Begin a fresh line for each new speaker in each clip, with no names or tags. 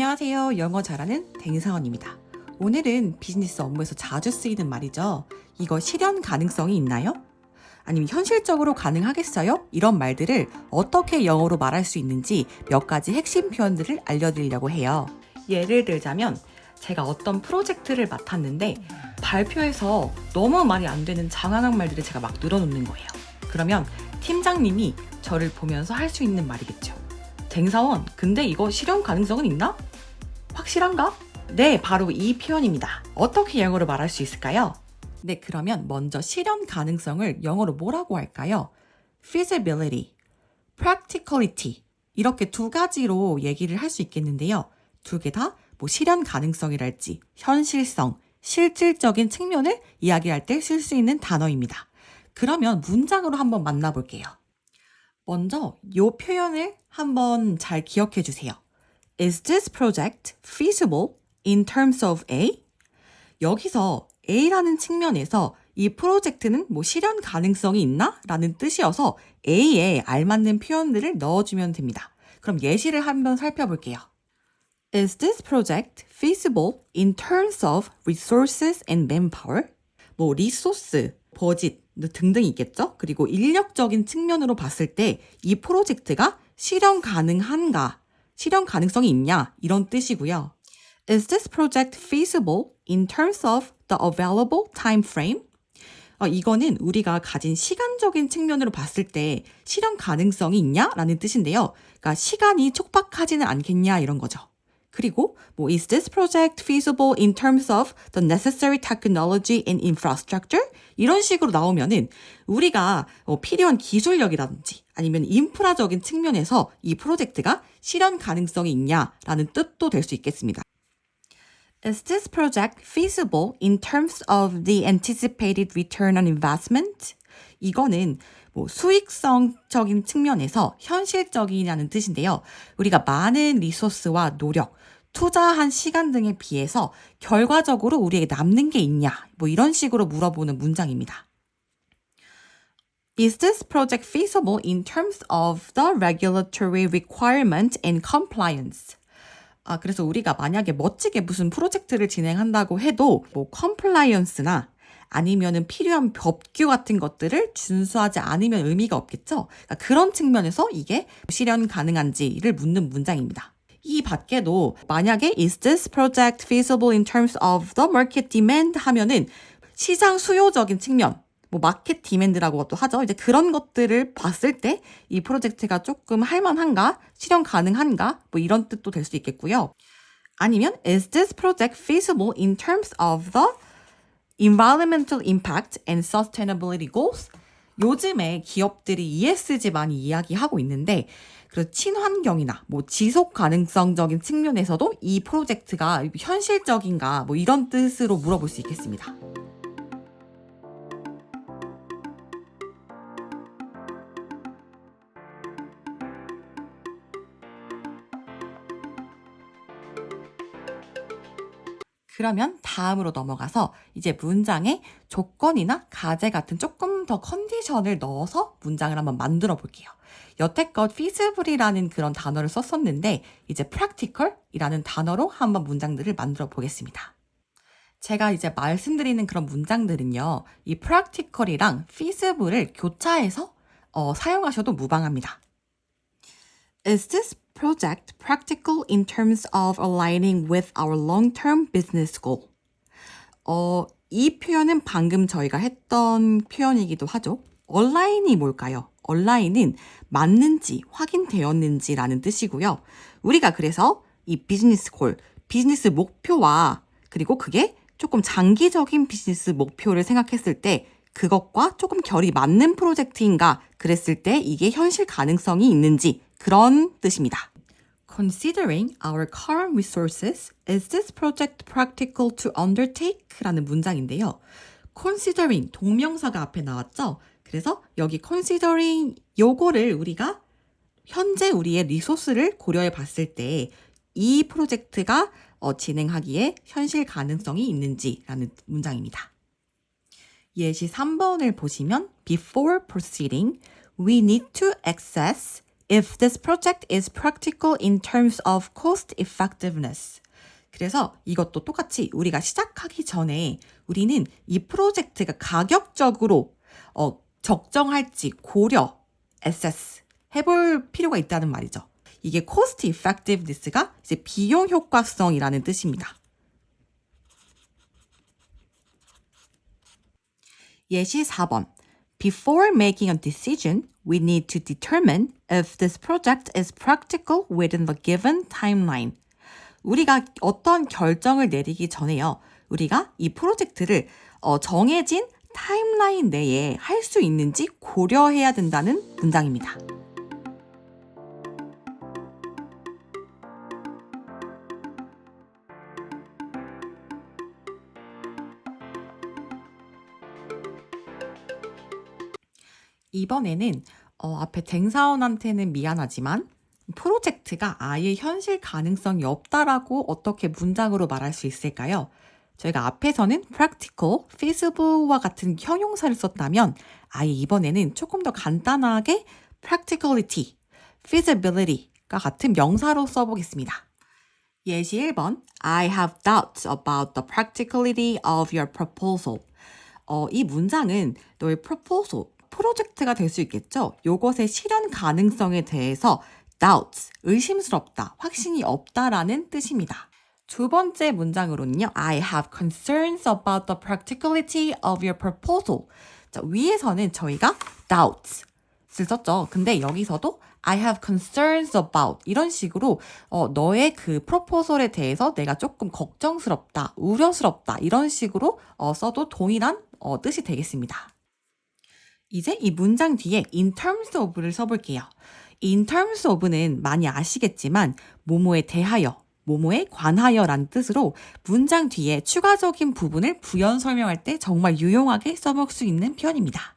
안녕하세요. 영어 잘하는 댕사원입니다. 오늘은 비즈니스 업무에서 자주 쓰이는 말이죠. 이거 실현 가능성이 있나요? 아니면 현실적으로 가능하겠어요? 이런 말들을 어떻게 영어로 말할 수 있는지 몇 가지 핵심 표현들을 알려드리려고 해요. 예를 들자면 제가 어떤 프로젝트를 맡았는데 발표에서 너무 말이 안 되는 장황한 말들을 제가 막 늘어놓는 거예요. 그러면 팀장님이 저를 보면서 할 수 있는 말이겠죠. 댕사원, 근데 이거 실현 가능성은 있나? 확실한가? 네, 바로 이 표현입니다. 어떻게 영어로 말할 수 있을까요? 네, 그러면 먼저 실현 가능성을 영어로 뭐라고 할까요? feasibility, practicality 이렇게 두 가지로 얘기를 할 수 있겠는데요. 두 개 다 뭐 실현 가능성이랄지 현실성, 실질적인 측면을 이야기할 때 쓸 수 있는 단어입니다. 그러면 문장으로 한번 만나볼게요. 먼저 이 표현을 한번 잘 기억해 주세요. Is this project feasible in terms of A? 여기서 A라는 측면에서 이 프로젝트는 뭐 실현 가능성이 있나? 라는 뜻이어서 A에 알맞는 표현들을 넣어주면 됩니다. 그럼 예시를 한번 살펴볼게요. Is this project feasible in terms of resources and manpower? 뭐 리소스, 버짓 등등 있겠죠? 그리고 인력적인 측면으로 봤을 때 이 프로젝트가 실현 가능한가, 실현 가능성이 있냐 이런 뜻이고요. Is this project feasible in terms of the available time frame? 어, 이거는 우리가 가진 시간적인 측면으로 봤을 때 실현 가능성이 있냐 라는 뜻인데요. 그러니까 시간이 촉박하지는 않겠냐 이런 거죠. 그리고 뭐 is this project feasible in terms of the necessary technology and infrastructure? 이런 식으로 나오면은 우리가 어, 필요한 기술력이라든지 아니면 인프라적인 측면에서 이 프로젝트가 실현 가능성이 있냐라는 뜻도 될 수 있겠습니다. Is this project feasible in terms of the anticipated return on investment? 이거는 뭐 수익성적인 측면에서 현실적이라는 뜻인데요. 우리가 많은 리소스와 노력, 투자한 시간 등에 비해서 결과적으로 우리에게 남는 게 있냐? 뭐 이런 식으로 물어보는 문장입니다. Is this project feasible in terms of the regulatory requirement and compliance? 아, 그래서 우리가 만약에 멋지게 무슨 프로젝트를 진행한다고 해도 뭐 컴플라이언스나 아니면은 필요한 법규 같은 것들을 준수하지 않으면 의미가 없겠죠. 그러니까 그런 측면에서 이게 실현 가능한지를 묻는 문장입니다. 이 밖에도 만약에 is this project feasible in terms of the market demand 하면은 시장 수요적인 측면 뭐 마켓 디맨드라고 또 하죠. 이제 그런 것들을 봤을 때 이 프로젝트가 조금 할만한가, 실현 가능한가, 뭐 이런 뜻도 될 수 있겠고요. 아니면 is this project feasible in terms of the environmental impact and sustainability goals? 요즘에 기업들이 ESG 많이 이야기하고 있는데 그 친환경이나 뭐 지속 가능성적인 측면에서도 이 프로젝트가 현실적인가 뭐 이런 뜻으로 물어볼 수 있겠습니다. 그러면 다음으로 넘어가서 이제 문장에 조건이나 가제 같은 조금 더 컨디션을 넣어서 문장을 한번 만들어 볼게요. 여태껏 feasible이라는 그런 단어를 썼었는데 이제 practical이라는 단어로 한번 문장들을 만들어 보겠습니다. 제가 이제 말씀드리는 그런 문장들은요. 이 practical이랑 feasible을 교차해서 어, 사용하셔도 무방합니다. Is this project practical in terms of aligning with our long-term business goal? 어, 이 표현은 방금 저희가 했던 표현이기도 하죠. 얼라인이 뭘까요? 얼라인은 맞는지 확인되었는지라는 뜻이고요. 우리가 그래서 이 비즈니스 골, 비즈니스 목표와 그리고 그게 조금 장기적인 비즈니스 목표를 생각했을 때 그것과 조금 결이 맞는 프로젝트인가 그랬을 때 이게 현실 가능성이 있는지 그런 뜻입니다. Considering our current resources, is this project practical to undertake? 라는 문장인데요. considering 동명사가 앞에 나왔죠. 그래서 여기 considering 요거를 우리가 현재 우리의 리소스를 고려해 봤을 때 이 프로젝트가 어, 진행하기에 현실 가능성이 있는지라는 문장입니다. 예시 3번을 보시면 before proceeding, we need to assess if this project is practical in terms of cost effectiveness. 그래서 이것도 똑같이 우리가 시작하기 전에 우리는 이 프로젝트가 가격적으로 어, 적정할지 고려, assess 해볼 필요가 있다는 말이죠. 이게 cost effectiveness가 이제 비용 효과성이라는 뜻입니다. 예시 4번. Before making a decision, we need to determine if this project is practical within the given timeline. 우리가 어떤 결정을 내리기 전에요. 우리가 이 프로젝트를 어, 정해진 타임라인 내에 할 수 있는지 고려해야 된다는 문장입니다. 이번에는 어, 앞에 댕사원한테는 미안하지만 프로젝트가 아예 현실 가능성이 없다라고 어떻게 문장으로 말할 수 있을까요? 저희가 앞에서는 practical, feasible와 같은 형용사를 썼다면 아예 이번에는 조금 더 간단하게 practicality, feasibility가 같은 명사로 써보겠습니다. 예시 1번 I have doubts about the practicality of your proposal. 어, 이 문장은 너의 proposal, 프로젝트가 될 수 있겠죠? 요것의 실현 가능성에 대해서 doubts, 의심스럽다, 확신이 없다라는 뜻입니다. 두 번째 문장으로는요. I have concerns about the practicality of your proposal. 자, 위에서는 저희가 doubts를 썼죠. 근데 여기서도 I have concerns about 이런 식으로 어, 너의 그 프로포설에 대해서 내가 조금 걱정스럽다, 우려스럽다 이런 식으로 어, 써도 동일한 어, 뜻이 되겠습니다. 이제 이 문장 뒤에 in terms of를 써볼게요. in terms of는 많이 아시겠지만 모모에 대하여, 모모에 관하여라는 뜻으로 문장 뒤에 추가적인 부분을 부연 설명할 때 정말 유용하게 써볼 수 있는 표현입니다.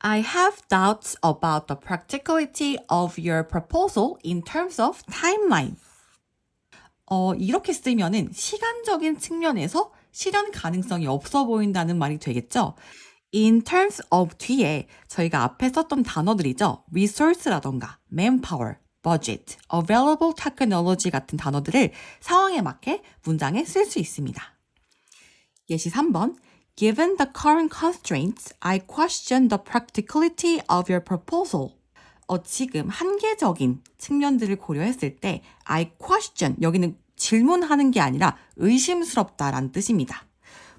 I have doubts about the practicality of your proposal in terms of timeline. 어, 이렇게 쓰면은 시간적인 측면에서 실현 가능성이 없어 보인다는 말이 되겠죠? In terms of 뒤에 저희가 앞에 썼던 단어들이죠. resource라던가 manpower, budget, available technology 같은 단어들을 상황에 맞게 문장에 쓸 수 있습니다. 예시 3번. Given the current constraints, I question the practicality of your proposal. 어, 지금 한계적인 측면들을 고려했을 때 I question, 여기는 질문하는 게 아니라 의심스럽다라는 뜻입니다.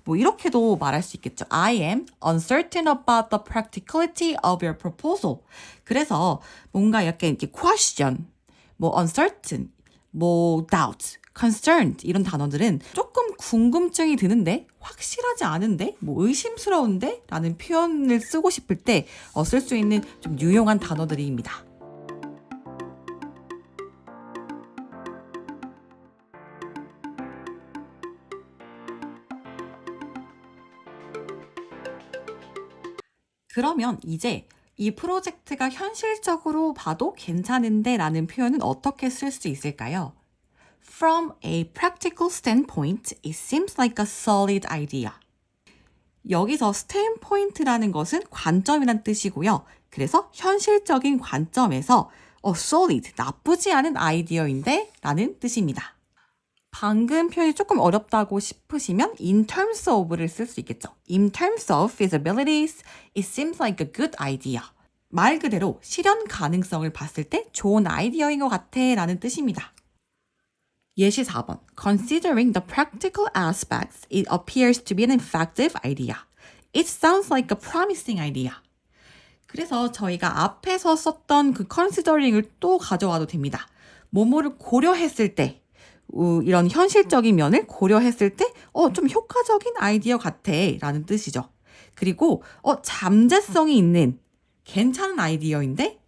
뭐 이렇게도 말할 수 있겠죠. I am uncertain about the practicality of your proposal. 그래서 뭔가 약간 이렇게 question, 뭐 uncertain, 뭐 doubt, concerned 이런 단어들은 조금 궁금증이 드는데 확실하지 않은데 뭐 의심스러운데 라는 표현을 쓰고 싶을 때 쓸 수 있는 좀 유용한 단어들입니다. 그러면 이제 이 프로젝트가 현실적으로 봐도 괜찮은데 라는 표현은 어떻게 쓸 수 있을까요? From a practical standpoint, it seems like a solid idea. 여기서 standpoint라는 것은 관점이란 뜻이고요. 그래서 현실적인 관점에서 어, solid, 나쁘지 않은 아이디어인데 라는 뜻입니다. 방금 표현이 조금 어렵다고 싶으시면 in terms of를 쓸 수 있겠죠. In terms of feasibilities, it seems like a good idea. 말 그대로 실현 가능성을 봤을 때 좋은 아이디어인 것 같아 라는 뜻입니다. 예시 4번. Considering the practical aspects, it appears to be an effective idea. It sounds like a promising idea. 그래서 저희가 앞에서 썼던 그 considering을 또 가져와도 됩니다. 뭐뭐를 고려했을 때 이런 현실적인 면을 고려했을 때, 어, 좀 효과적인 아이디어 같아. 라는 뜻이죠. 그리고, 어, 잠재성이 있는 괜찮은 아이디어인데,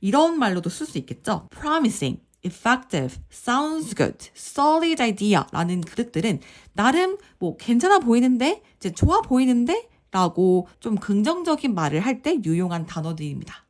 이런 말로도 쓸 수 있겠죠. promising, effective, sounds good, solid idea 라는 그릇들은 나름 뭐 괜찮아 보이는데, 이제 좋아 보이는데, 라고 좀 긍정적인 말을 할 때 유용한 단어들입니다.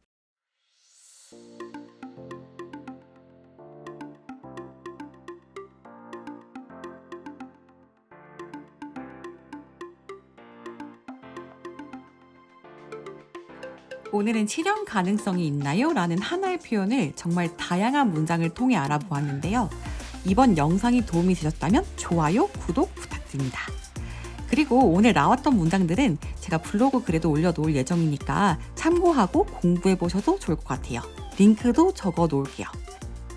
오늘은 실현 가능성이 있나요? 라는 하나의 표현을 정말 다양한 문장을 통해 알아보았는데요. 이번 영상이 도움이 되셨다면 좋아요, 구독 부탁드립니다. 그리고 오늘 나왔던 문장들은 제가 블로그 글에도 올려놓을 예정이니까 참고하고 공부해 보셔도 좋을 것 같아요. 링크도 적어 놓을게요.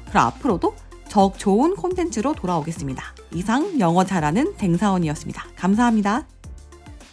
그럼 앞으로도 적 좋은 콘텐츠로 돌아오겠습니다. 이상 영어 잘하는 댕사원이었습니다. 감사합니다.